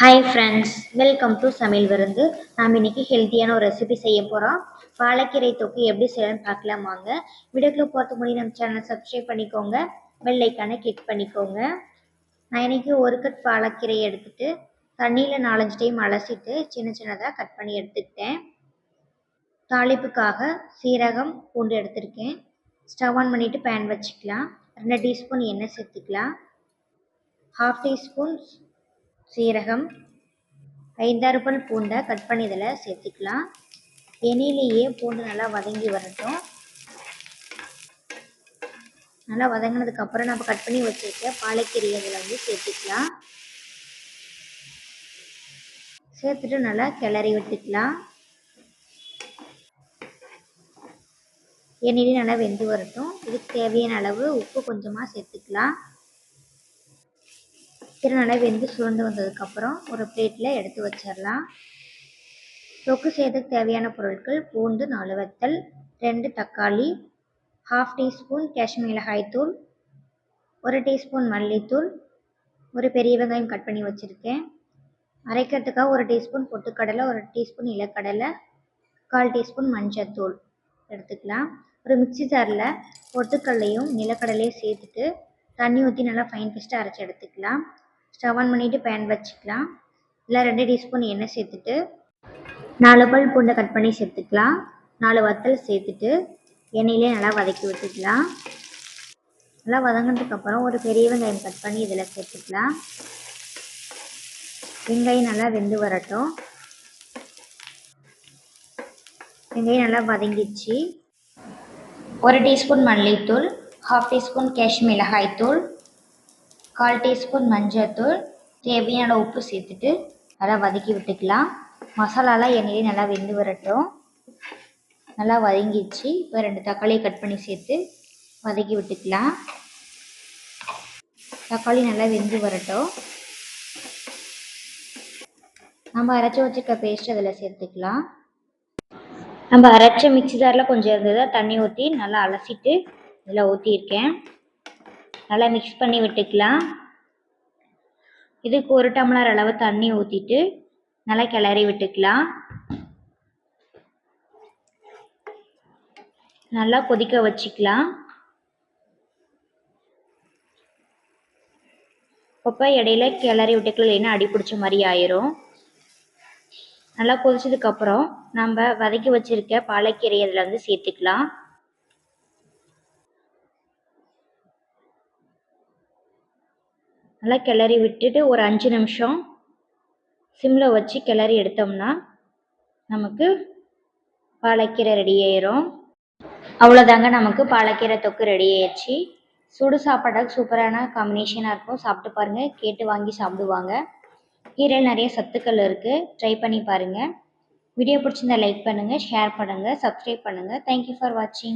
Hi friends welcome to சமையல் விருந்து. நாம் இன்றைக்கி ஹெல்த்தியான ஒரு ரெசிபி செய்ய போகிறோம் பாலக்கீரை தொக்கு எப்படி செய்யணும்னு பார்க்கலாம் வாங்க. வீடியோக்குள்ளே போகிறதுக்கு முன்னாடி நம்ம சேனலை சப்ஸ்கிரைப் பண்ணிக்கோங்க. பெல் ஐக்கானை கிளிக் பண்ணிக்கோங்க. நான் இன்றைக்கி ஒரு கட் பாலக்கீரை எடுத்துட்டு தண்ணியில் நாலஞ்சு டைம் அலசிட்டு சின்ன சின்னதாக கட் பண்ணி எடுத்துக்கிட்டேன். தாளிப்புக்காக சீரகம் பூண்டு எடுத்திருக்கேன். ஸ்டவ் ஆன் பண்ணிவிட்டு பேன் வச்சுக்கலாம். ரெண்டு டீஸ்பூன் எண்ணெய் சேர்த்துக்கலாம். ஹாஃப் டீஸ்பூன் சீரகம் ஐந்தாறு பல் பூண்டை கட் பண்ணி இதில் சேர்த்துக்கலாம். எண்ணெயிலேயே பூண்டு நல்லா வதங்கி வரட்டும். நல்லா வதங்கினதுக்கப்புறம் நம்ம கட் பண்ணி வச்சுருக்க பாலைக்கீரை இதில் வந்து சேர்த்துக்கலாம். சேர்த்துட்டு நல்லா கிளறி விட்டுக்கலாம். எண்ணெயிலையும் நல்லா வெந்து வரட்டும். இதுக்கு தேவையான அளவு உப்பு கொஞ்சமாக சேர்த்துக்கலாம். கீரை நல்லா வெந்து சுருண்டு வந்ததுக்கப்புறம் ஒரு பிளேட்டில் எடுத்து வச்சிடலாம். தொக்கு செய்யறதுக்கு தேவையான பொருட்கள் பூண்டு நாலு வத்தல் ரெண்டு தக்காளி ஹாஃப் டீஸ்பூன் காஷ்மீர் மிளகாய்த்தூள் ஒரு டீஸ்பூன் மல்லித்தூள் ஒரு பெரிய வெங்காயம் கட் பண்ணி வச்சுருக்கேன். அரைக்கிறதுக்காக ஒரு டீஸ்பூன் பொட்டுக்கடலை ஒரு டீஸ்பூன் இலக்கடலை கால் டீஸ்பூன் மஞ்சத்தூள் எடுத்துக்கலாம். ஒரு மிக்சி ஜாரில் பொட்டுக்கடலையும் நிலக்கடலையும் சேர்த்துட்டு தண்ணி ஊற்றி நல்லா ஃபைன் பேஸ்ட்டாக அரைச்சி எடுத்துக்கலாம். ஸ்டவ் ஆன் பண்ணிவிட்டு பேன் வச்சுக்கலாம். இல்லை ரெண்டு டீஸ்பூன் எண்ணெய் சேர்த்துட்டு நாலு பல் பூண்டை கட் பண்ணி சேர்த்துக்கலாம். நாலு வத்தல் சேர்த்துட்டு எண்ணெயிலே நல்லா வதக்கி விட்டுக்கலாம். நல்லா வதங்கினதுக்கப்புறம் ஒரு பெரிய வெங்காயம் கட் பண்ணி இதில் சேர்த்துக்கலாம். வெங்காயம் நல்லா வெந்து வரட்டும். வெங்காயம் நல்லா வதங்கிச்சு ஒரு டீஸ்பூன் மல்லித்தூள் ஹாஃப் டீஸ்பூன் காஷ்மீர் மிளகாய்த்தூள் கால் டீஸ்பூன் மஞ்சள்தூள் தேவையான உப்பு சேர்த்துட்டு நல்லா வதக்கி விட்டுக்கலாம். மசாலாலாம் எண்ணெயிலே நல்லா வெந்து வரட்டும். நல்லா வதங்கிடுச்சு. இப்போ ரெண்டு தக்காளியை கட் பண்ணி சேர்த்து வதக்கி விட்டுக்கலாம். தக்காளி நல்லா வெந்து வரட்டும். நம்ம அரைச்சி வச்சுருக்க பேஸ்ட் அதில் சேர்த்துக்கலாம். நம்ம அரைச்ச மிக்சி ஜாரில் கொஞ்சம் இருந்ததை தண்ணி ஊற்றி நல்லா அலசிட்டு இதில் ஊற்றியிருக்கேன் நல்லா மிக்ஸ் பண்ணி விட்டுக்கலாம். இதுக்கு ஒரு டம்ளர் அளவு தண்ணி ஊற்றிட்டு நல்லா கிளறி விட்டுக்கலாம். நல்லா கொதிக்க வச்சுக்கலாம். அப்பப்போ இடையில கிளறி விட்டுக்கலாம் இல்லைன்னா அடி பிடிச்ச மாதிரி ஆயிரும். நல்லா கொதிச்சதுக்கப்புறம் நம்ம வதக்கி வச்சுருக்க பாலக்கீரை அதில் வந்து சேர்த்துக்கலாம். நல்லா கிளறி விட்டுட்டு ஒரு அஞ்சு நிமிஷம் சிம்மில் வச்சு கிளறி எடுத்தோம்னா நமக்கு பாலக்கீரை ரெடி ஆயிரும். அவ்வளோதாங்க நமக்கு பாலக்கீரை தொக்கு ரெடி ஆயிடுச்சு. சுடு சாப்பாடாக சூப்பரான காம்பினேஷனாக இருக்கும். சாப்பிட்டு பாருங்கள் கேட்டு வாங்கி சாப்பிடுவாங்க. கீரையில் நிறைய சத்துக்கள் இருக்குது ட்ரை பண்ணி பாருங்கள் வீடியோ பிடிச்சிருந்தா லைக் பண்ணுங்கள் ஷேர் பண்ணுங்கள் சப்ஸ்கிரைப் பண்ணுங்கள் தேங்க்யூ ஃபார் வாட்சிங்